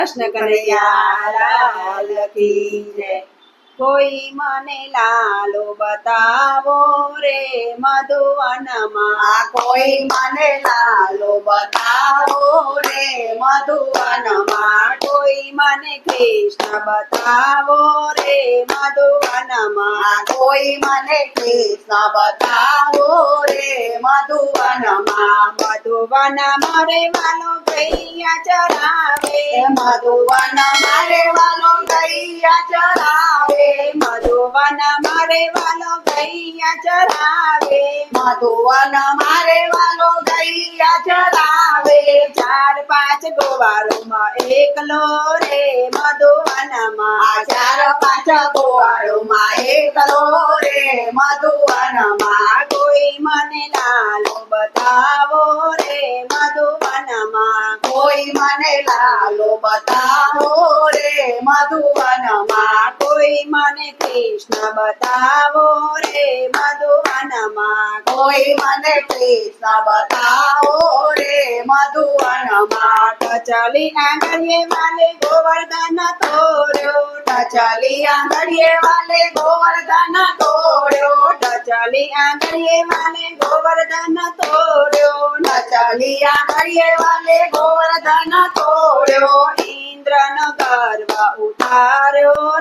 કૃષ્ણ કનૈયા કી જય કોઈ મને લાલો બતાવો રે મધુવનમાં. કોઈ મને લાલો બતાવો રે મધુવનમાં. કોઈ મને કૃષ્ણ બતાવો રે મધુવનમાં. કોઈ મને કૃષ્ણ બતાવો રે મધુવનમાં. મધુવન મારે વાલો ગૈયા ચરાવે. મધુવન મારે વાલો ગૈયા ચરાવે. મધુવન મારે વાલો ગૈયા ચરાવે. મધુવન મારે વાલો ગૈયા ચરાવે. ચાર પાંચ ગોવાળોમાં એકલો રે. મધુવનમાં ચાર પાંચ ગોવાળોમાં એકલો રે. મધુવનમાં લાલો બતાવો રે મધુવનમાં કોઈ મને કૃષ્ણ બતાવો રે, મધુવનમાં કોઈ મને કૃષ્ણ બતાવો રે, મધુવનમાં ચાલી આંગળીએ વાલે ગોવર્ધન તોડ્યો ચાલી આંગળીએ વાલે ગોવર્ધન તોડ્યો ચાલી આંગળીએ વાલે ગોવર્ધન તોડ્યો ચાલી આંગળીએ વાલે ગોવર્ધન તોડ્યો, ઇન્દ્રનો ગર્વ ઉતાર્યો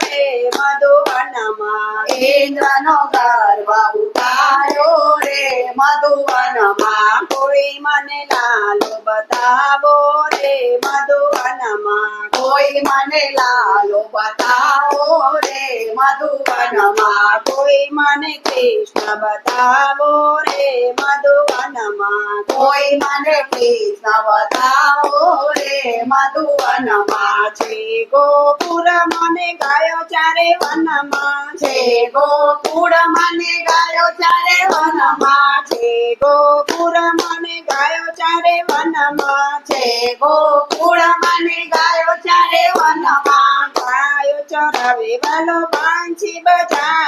રે મધુવનમાં ગર્વ ઉતાર્યો રે, મધુવનમાં કોઈ મને લાલો બતાવો રે, મધુવનમાં કોઈ મને લાલો બતાવો રે, મધુવનમાં કોઈ મને કૃષ્ણ બતાવો રે મધુવનમાં કોઈ મને કૃષ્ણ બતાવો રે મધુવનમાં છે ગોપુર મને ગાયો ચારે વનમાં છે ગોકુળ મને ગાયો ચારે વનમાં છે ગોપુર મને ગાયો ચારે વનમાં છે ગોકુળ મને ગાયો ચારે વનમાં ગાયો ચરાવે વાલો પાંચી બજાવે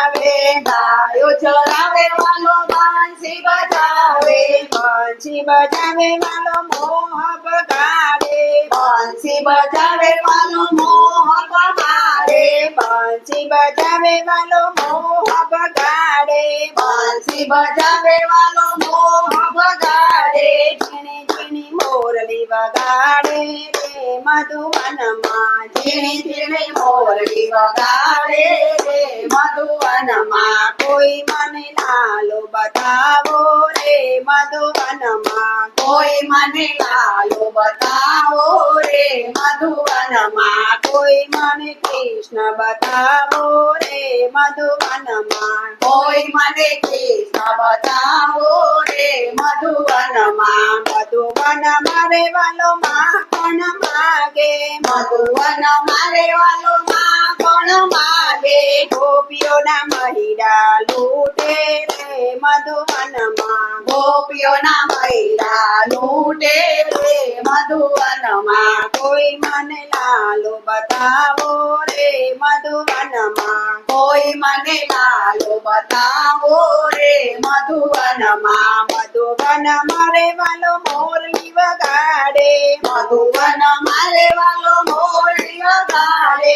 બાંસી બજાવે પાંછી બજાવે વાલો મોહ બગાડે બાંસી બજાવે વાલો મોહ બગાડે પાંછી બજાવે વાલો મોહ બાંસી બજાવે વાલો મોહ બગાડે ઝીણી ઝીણી મોરલી વગાડે રે, મધુવનમાં ઝીણી જીણી મોરલી વગાડે મધુવનમાં કોઈ મને લાલો બતાવો રે મધુવનમાં. કોઈ મને લાલો બતાવો રે મધુવનમાં. કોઈ મને કૃષ્ણ બતાવો રે મધુવનમાં. કોઈ મને કૃષ્ણ બતાવો રે મધુવનમાં. મધુવન મારે વાલો માખણ માગે? મધુવન મારે વાલો માં ગોપીઓના મહિરા લૂટે રે મધુવનમાં ગોપીઓના મહિરા લૂટે રે મધુવનમાં કોઈ મને લાલો બતાવો રે મધુવનમાં કોઈ મને લાલો બતાવો રે મધુવનમાં મધુવન મારે વાલો મોરલી વગાડે. મધુવન મારે વાલો મોરલી વગાડે.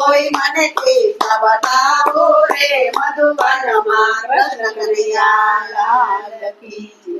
કોઈ મને કૃષ્ણ બતાવો રે કરી છે.